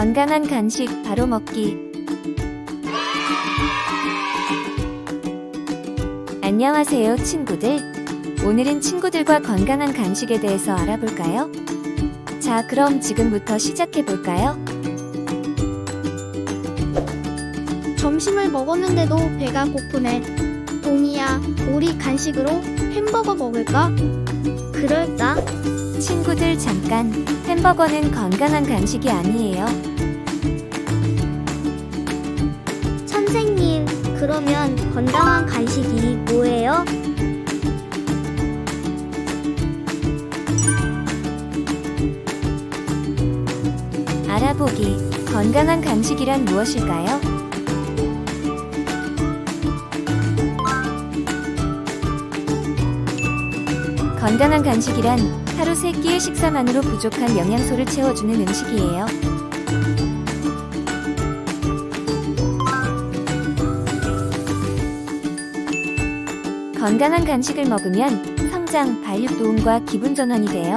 건강한 간식 바로 먹기. 안녕하세요, 친구들. 오늘은 친구들과 건강한 간식에 대해서 알아볼까요? 자, 그럼 지금부터 시작해 볼까요? 점심을 먹었는데도 배가 고프네. 동이야, 우리 간식으로 햄버거 먹을까? 그럴까? 친구들 잠깐. 햄버거는 건강한 간식이 아니에요. 선생님, 그러면 건강한 간식이 뭐예요? 알아보기. 건강한 간식이란 무엇일까요? 건강한 간식이란 하루 세끼의 식사만으로 부족한 영양소를 채워주는 음식이에요. 건강한 간식을 먹으면 성장, 발육 도움과 기분 전환이 돼요.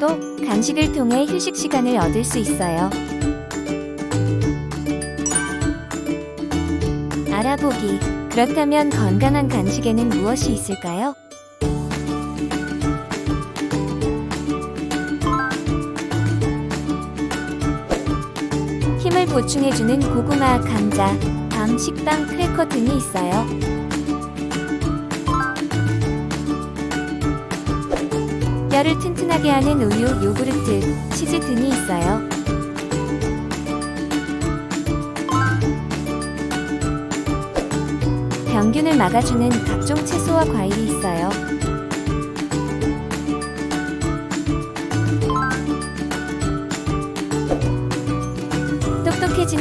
또 간식을 통해 휴식 시간을 얻을 수 있어요. 알아보기. 그렇다면 건강한 간식에는 무엇이 있을까요? 힘을 보충해주는 고구마, 감자, 밤, 식빵, 크래커 등이 있어요. 뼈를 튼튼하게 하는 우유, 요구르트, 치즈 등이 있어요. 병균을 막아주는 각종 채소와 과일이 있어요.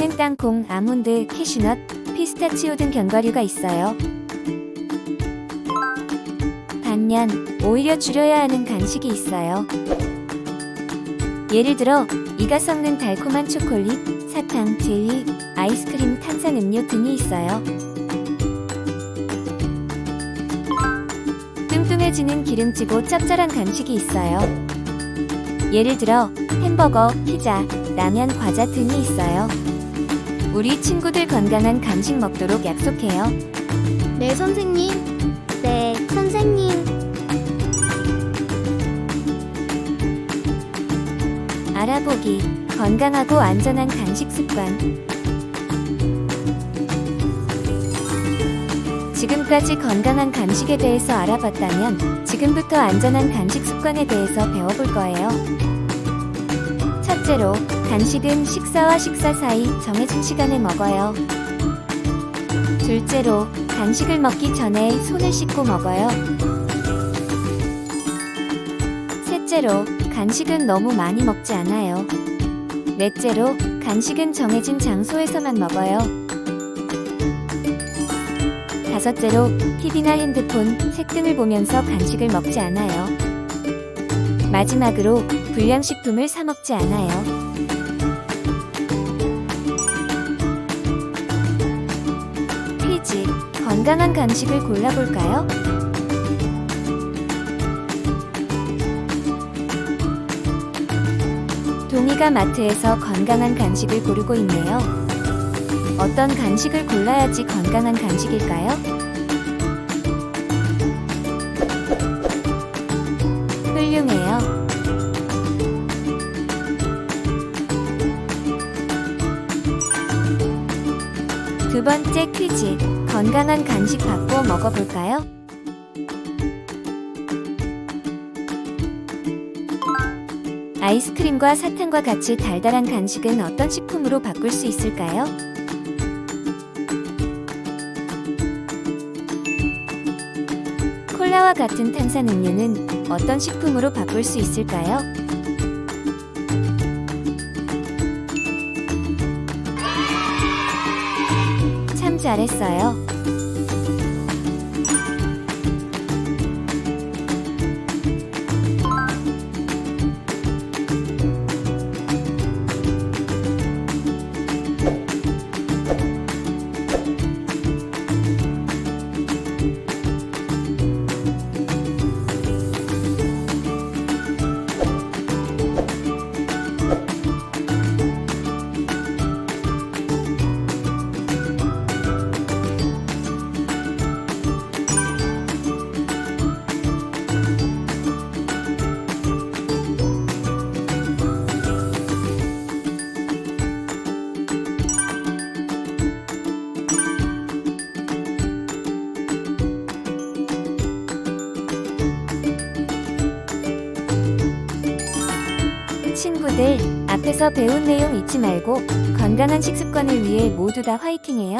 똑똑해지는 땅콩, 아몬드, 캐슈넛, 피스타치오 등 견과류가 있어요. 반면 오히려 줄여야 하는 간식이 있어요. 예를 들어 이가 썩는 달콤한 초콜릿, 사탕, 젤리, 아이스크림, 탄산 음료 등이 있어요. 뚱뚱해지는 기름지고 짭짤한 간식이 있어요. 예를 들어 햄버거, 피자, 라면, 과자 등이 있어요. 우리 친구들 건강한 간식 먹도록 약속해요. 네, 선생님. 네, 선생님. 알아보기. 건강하고 안전한 간식 습관. 지금까지 건강한 간식에 대해서 알아봤다면 지금부터 안전한 간식 습관에 대해서 배워볼 거예요. 첫째로, 간식은 식사와 식사 사이 정해진 시간에 먹어요. 둘째로, 간식을 먹기 전에 손을 씻고 먹어요. 셋째로, 간식은 너무 많이 먹지 않아요. 넷째로, 간식은 정해진 장소에서만 먹어요. 다섯째로, TV나 핸드폰, 책 등을 보면서 간식을 먹지 않아요. 마지막으로, 불량식품을 사 먹지 않아요. 퀴즈, 건강한 간식을 골라볼까요? 동이가 마트에서 건강한 간식을 고르고 있네요. 어떤 간식을 골라야지 건강한 간식일까요? 두 번째 퀴즈. 건강한 간식 바꾸어 먹어볼까요? 아이스크림과 사탕과 같이 달달한 간식은 어떤 식품으로 바꿀 수 있을까요? 콜라와 같은 탄산음료는 어떤 식품으로 바꿀 수 있을까요? 잘했어요. 친구들, 앞에서 배운 내용 잊지 말고 건강한 식습관을 위해 모두 다 화이팅해요.